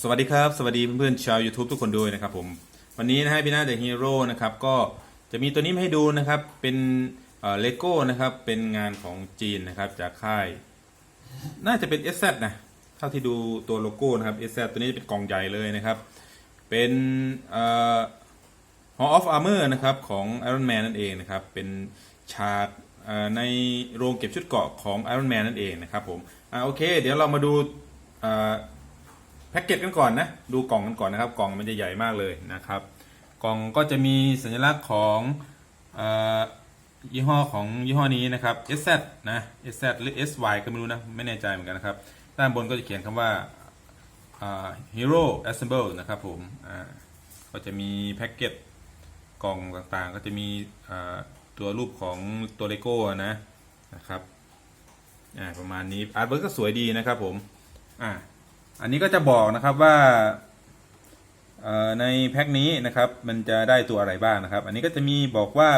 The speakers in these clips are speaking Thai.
สวัสดีครับ สวัสดีเพื่อนๆชาว YouTube ทุกคนด้วยนะครับผม วันนี้นะฮะพี่นาเดอะฮีโร่นะครับก็จะมีตัวนี้มาให้ดูนะครับ เป็นเลโก้นะครับ เป็นงานของจีนนะครับ จากค่าย น่าจะเป็น SZ นะเท่าที่ดูตัวโลโก้นะครับ SZ ตัวนี้จะเป็นกล่องใหญ่เลยนะครับ เป็นเอ่อ Hall of Armor นะครับของ Iron Man นั่นเองนะครับ เป็นฉากในโรงเก็บชุดเกราะของ Iron Man นั่นเองนะครับผมอโอเค เดี๋ยวเรามาดู พ็กเกจกันก่อนนะดูกล่องกันก่อนนะครับ กล่องมันจะใหญ่มากเลยนะครับ กล่องก็จะมีสัญลักษณ์ของออยี่ห้อของยี่ห้อนี้นะครับ SZ นะ SZ หรือ SY ก็ไม่รู้นะ ไม่แน่ใจเหมือนกันนะครับ ด้านบนก็จะเขียนคำว่า Hero Assemble นะครับผมก็จะมีแพ็กเกจกล่องต่างๆ ก็จะมีตัวรูปของตัวเลโก้นะนะครับประมาณนี้อาร์ตเวิร์กก็สวยดีนะครับผมอ่า อันนี้ก็จะบอกนะครับว่าในแพ็คนี้นะครับมันจะได้ตัวอะไรบ้างนะครับ อันนี้ก็จะมีบอกว่า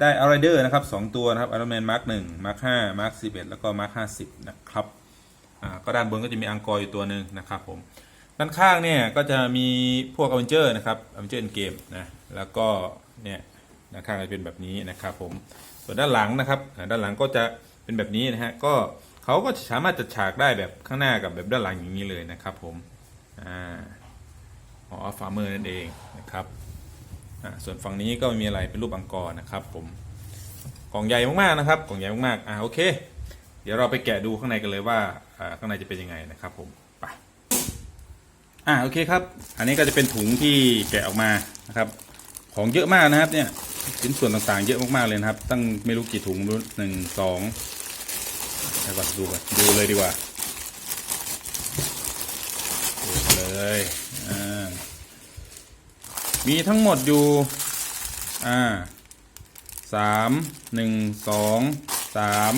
ได้อ r รเดอร์นะครับสองตัวนะครับ Iron Man Mark 1 Mark 5 Mark 11แล้วก็ Mark 50นะครับก็ด้านบนก็จะมีอังกอร์อยู่ตัวหนึ่งนะครับผมด้านข้างเนี่ยก็จะมีพวกอเวนเจอร์นะครับอเวนเจอร์เกมนะแล้วก็เนี่ยด้านข้างจะเป็นแบบนี้นะครับผมส่วนด้านหลังนะครับด้านหลังก็จะเป็นแบบนี้นะฮะก็ เขาก็สามารถจัดฉากได้แบบข้างหน้ากับแบบด้านหลังอย่างนี้เลยนะครับผมอ่าหอฟาร์เมอร์นั่นเองนะครับส่วนฝั่งนี้ก็ไม่มีอะไรเป็นรูปอังกอร์นะครับผมกล่องใหญ่มากๆนะครับกล่องใหญ่มากๆอ่าโอเค เดี๋ยวเราไปแกะดูข้างในกันเลยว่าอ่าข้างในจะเป็นยังไงนะครับผมไปอ่าโอเคครับ อันนี้ก็จะเป็นถุงที่แกะออกมานะครับ ของเยอะมากนะครับเนี่ยชิ้นส่วนต่างๆ เยอะมากๆเลยนะครับ ตั้งไม่รู้กี่ถุงไม่รู้หนึ่งสอง ดูก่อนดูก่อนดูเลยดีกว่า ดูเลยมีทั้งหมดอยู่ อ่าสามหนึ่งสองสาม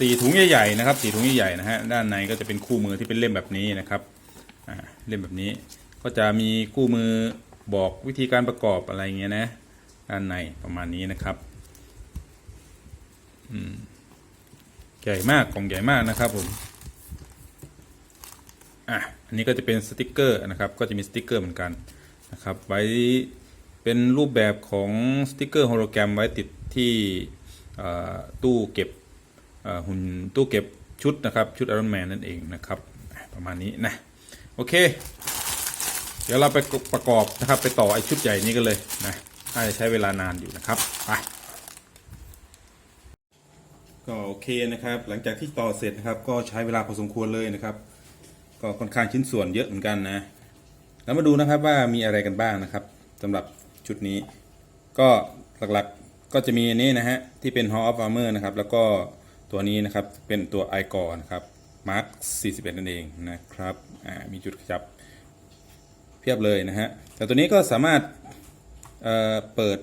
สี่ถุงใหญ่ๆนะครับสี่ถุงใหญ่ๆนะฮะด้านในก็จะเป็นคู่มือที่เป็นเล่มแบบนี้นะครับอ่าเล่มแบบนี้ก็จะมีคู่มือบอกวิธีการประกอบอะไรเงี้ยนะ ด้านในประมาณนี้นะครับ อืม ใหญ่มากกล่องใหญ่มากนะครับผมอะอันนี้ก็จะเป็นสติกเกอร์นะครับ ก็จะมีสติกเกอร์เหมือนกันนะครับ ไว้เป็นรูปแบบของสติกเกอร์โฮโลแกรมไว้ติดที่ตู้เก็บหุ่นตู้เก็บชุดนะครับ ชุดอ r o n แมนนั่นเองนะครับ ประมาณนี้นะ โอเค เดี๋ยวเราไปประกอบนะครับ ไปต่อไอชุดใหญ่นี้กันเลยนะน่าจะใช้เวลานานอยู่นะครับ ไป ก็โอเคนะครับ หลังจากที่ต่อเสร็จนะครับ ก็ใช้เวลาพอสมควรเลยนะครับ ก็ค่อนข้างชิ้นส่วนเยอะเหมือนกันนะ แล้วมาดูนะครับว่ามีอะไรกันบ้างนะครับสำหรับชุดนี้ ก็หลักๆก็จะมีอันนี้นะฮะที่เป็น Hall of Armor นะครับ แล้วก็ตัวนี้นะครับเป็นตัวไอกอนครับ Mark 41 นั่นเองนะครับอ่ามีจุดขยับเพียบเลยนะฮะ แต่ตัวนี้ก็สามารถเอ่อเปิด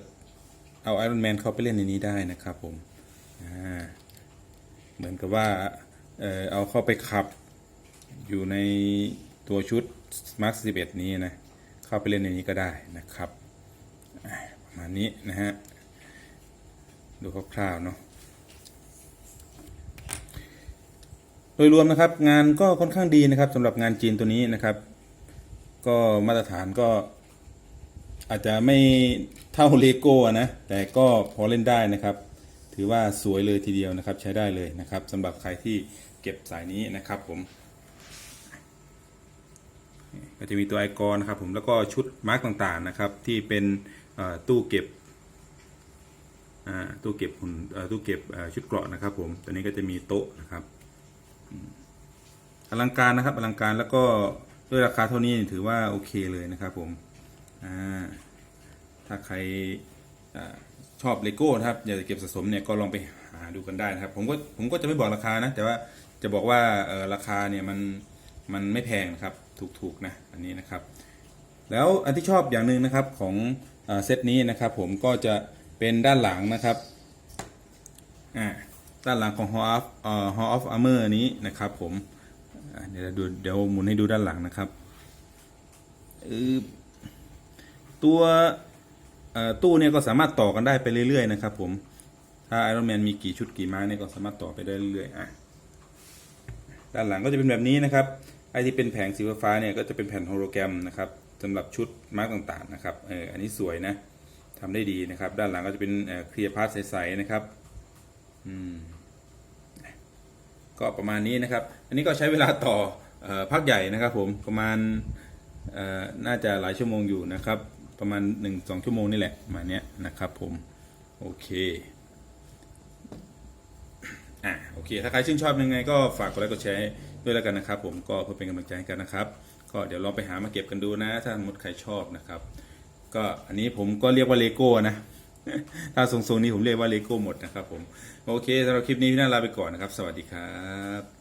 เอา Iron Man เข้าไปเล่นในนี้ได้นะครับผม อ่า เหมือนกับว่าเอาเข้าไปขับอยู่ในตัวชุด Mark 11 นี้นะ เข้าไปเล่นในนี้ก็ได้นะครับประมาณนี้นะฮะ ดูคร่าวๆเนาะโดยรวมนะครับงานก็ค่อนข้างดีนะครับสำหรับงานจีนตัวนี้นะครับ ก็มาตรฐานก็อาจจะไม่เท่าเลโก้นะ แต่ก็พอเล่นได้นะครับ ถือว่าสวยเลยทีเดียวนะครับ ใช้ได้เลยนะครับสำหรับใครที่เก็บสายนี้นะครับผม ก็จะมีตัวไอคอนนะครับผมแล้วก็ชุดมาร์กต่างๆนะครับ ที่เป็นตู้เก็บตู้เก็บหุ่นตู้เก็บชุดเกราะนะครับ ผมตัวนี้ก็จะมีโต๊ะนะครับอลังการนะครับอลังการแล้วก็ด้วยราคาเท่านี้ถือว่าโอเคเลยนะครับผมถ้าใคร ชอบเลโก้นะครับอยากจะเก็บสะสมเนี่ยก็ลองไปหาดูกันได้นะครับ ผมก็ผมก็จะไม่บอกราคานะ แต่ว่าจะบอกว่าเออราคาเนี่ยมันมันไม่แพงนะครับถูกๆนะอันนี้นะครับ แล้วอันที่ชอบอย่างหนึ่งนะครับของเซตนี้นะครับผมก็จะเป็นด้านหลังนะครับอ่าด้านหลังของ Hall of เอ่อ Hall of Armor นี้นะครับผมเดี๋ยวดูเดี๋ยวหมุนให้ดูด้านหลังนะครับเออตัว ตู้เนี่ยก็สามารถต่อกันได้ไปเรื่อยๆนะครับผม ถ้า Iron Man มีกี่ชุดกี่ไม้เนี่ยก็สามารถต่อไปได้เรื่อยๆอะด้านหลังก็จะเป็นแบบนี้นะครับ ไอที่เป็นแผงสีฟ้าเนี่ยก็จะเป็นแผ่นโฮโลแกรมนะครับสำหรับชุดมาร์กต่างๆนะครับเอออันนี้สวยนะทำได้ดีนะครับ ด้านหลังก็จะเป็นเคลียร์พาร์ทใสๆนะครับอืมก็ประมาณนี้นะครับ อันนี้ก็ใช้เวลาต่อออพักใหญ่นะครับผมประมาณน่าจะหลายชั่วโมงอยู่นะครับ ประมาณ 1-2 ชั่วโมงนี่แหละมาเนี้ยนะครับผม โอเคอ่าโอเค ถ้าใครชื่นชอบยังไงก็ฝากกดไลค์กดแชร์ด้วยแล้วกันนะครับ ผมก็เพื่อเป็นกำลังใจให้กันนะครับ ก็เดี๋ยวลองไปหามาเก็บกันดูนะ ถ้าสมมติใครชอบนะครับ ก็อันนี้ผมก็เรียกว่าเลโก้นะถ้าทรงๆนี้ผมเรียกว่าเลโก้หมดนะครับผม โอเคสำหรับคลิปนี้พี่น่าลาไปก่อนนะครับ สวัสดีครับ